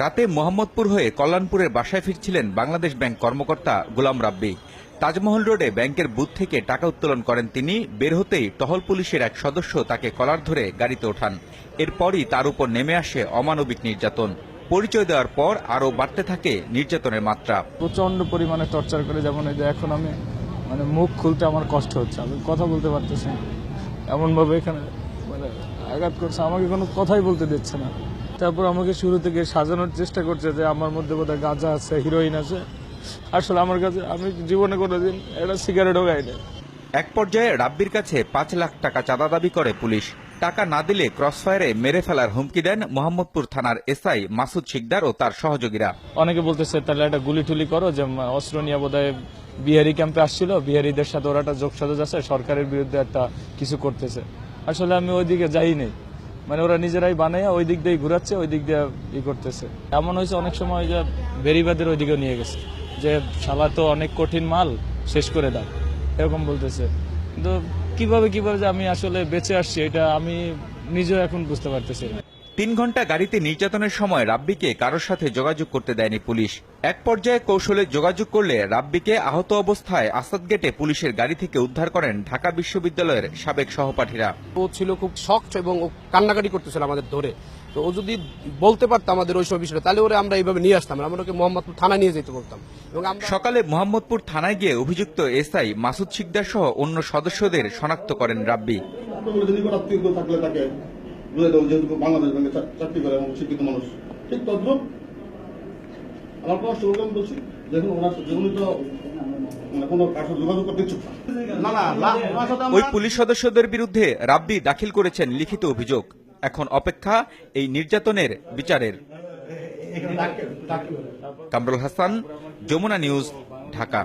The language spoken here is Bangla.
রাতে মোহাম্মদপুর হয়ে কল্যাণপুরের বাসায় ফিরছিলেন বাংলাদেশ ব্যাংক কর্মকর্তা গোলাম রাব্বি। তাজমহল রোডে ব্যাংকের বুথ থেকে টাকা উত্তোলন করেন তিনি। বের হতেই টহল পুলিশের এক সদস্য তাকে কলার ধরে গাড়িতে ওঠান। এরপরই তার উপর নেমে আসে অমানবিক নির্যাতন। পরিচয় দেওয়ার পর আরও বাড়তে থাকে নির্যাতনের মাত্রা। প্রচণ্ড পরিমাণে টর্চার করে যেমন এই যে এখন আমি মানে মুখ খুলতে আমার কষ্ট হচ্ছে, আমি কথা বলতে পারতেছি এমনভাবে এখানে মানে আঘাত করছে, আমাকে কোনো কথাই বলতে দিচ্ছে না। তারপর আমাকে শুরু থেকে সাজানোর চেষ্টা করছে যে আমার মধ্যে বোধহয় গাঁজা আছে হিরোইন আছে। আসলে আমার কাছে আমি জীবনে কোনোদিন একটা সিগারেটও খাইনি। এক পর্যায়ে রাব্বির কাছে পাঁচ লাখ টাকা চাঁদা দাবি করে পুলিশ। টাকা না দিলে ক্রসফায়ারে মেরে ফেলার হুমকি দেন মোহাম্মদপুর থানার এসআই মাসুদ শিকদার ও তার সহযোগীরা। অনেকে বলতেছে তাহলে একটা গুলি টুলি করো যে অস্ত্র নিয়ে বোধহয় বিহারি ক্যাম্পে আসছিল। বিহারিদের সাথে ওরা একটা যোগসাজস আছে সরকারের বিরুদ্ধে একটা কিছু করতেছে। আসলে আমি ওইদিকে যাই নাই মানে ওরা নিজেরাই বানায়, ওই দিক দিয়ে ঘুরাচ্ছে, ওই দিক দিয়ে ই করতেছে। এমন হয়েছে অনেক সময় যে বেরিবাদের ওই ওইদিকে নিয়ে গেছে। যে শালা তো অনেক কঠিন মাল, শেষ করে দাও। এরকম বলতেছে। কিন্তু কীভাবে কীভাবে যে আমি আসলে বেঁচে আসছি, এটা আমি নিজেও এখন বুঝতে পারতেছি না। তিন ঘণ্টা গাড়িতে নির্যাতনের সময় রাব্বিকে কারোর সাথে যোগাযোগ করতে দেয়নি পুলিশ। এক পর্যায়ে কৌশলে যোগাযোগ করলে রাব্বিকে আহত অবস্থায় আসাদ গেটে পুলিশের গাড়ি থেকে উদ্ধার করেন ঢাকা বিশ্ববিদ্যালয়ের সাবেক সহপাঠীরা। ও ছিল খুব শক্ট এবং ও কান্নাকাটি করতেছিল আমাদের ধরে। তো ও যদি বলতে পারতো আমাদের ওই সব বিষয়টা তাহলে ওরে আমরা এইভাবে নিয়ে আসতাম। আমরা ওকে মোহাম্মদপুর থানায় নিয়ে যেতে বলতাম। এবং সকালে মোহাম্মদপুর থানায় গিয়ে অভিযুক্ত এসআই মাসুদ শিকদার সহ অন্য সদস্যদের শনাক্ত করেন রাব্বি। বুঝে দেবো যেহেতু বাংলাদেশ ব্যাংকে চাকরি করে এবং শিক্ষিত মানুষ। ঠিক তদ্রুপ? আমার কষ্ট হলে বলছি দেখুন ওনার উনি তো মানে কোনো ওই পুলিশ সদস্যদের বিরুদ্ধে রাব্বি দাখিল করেছেন লিখিত অভিযোগ। এখন অপেক্ষা এই নির্যাতনের বিচারের। কামরুল হাসান যমুনা নিউজ ঢাকা।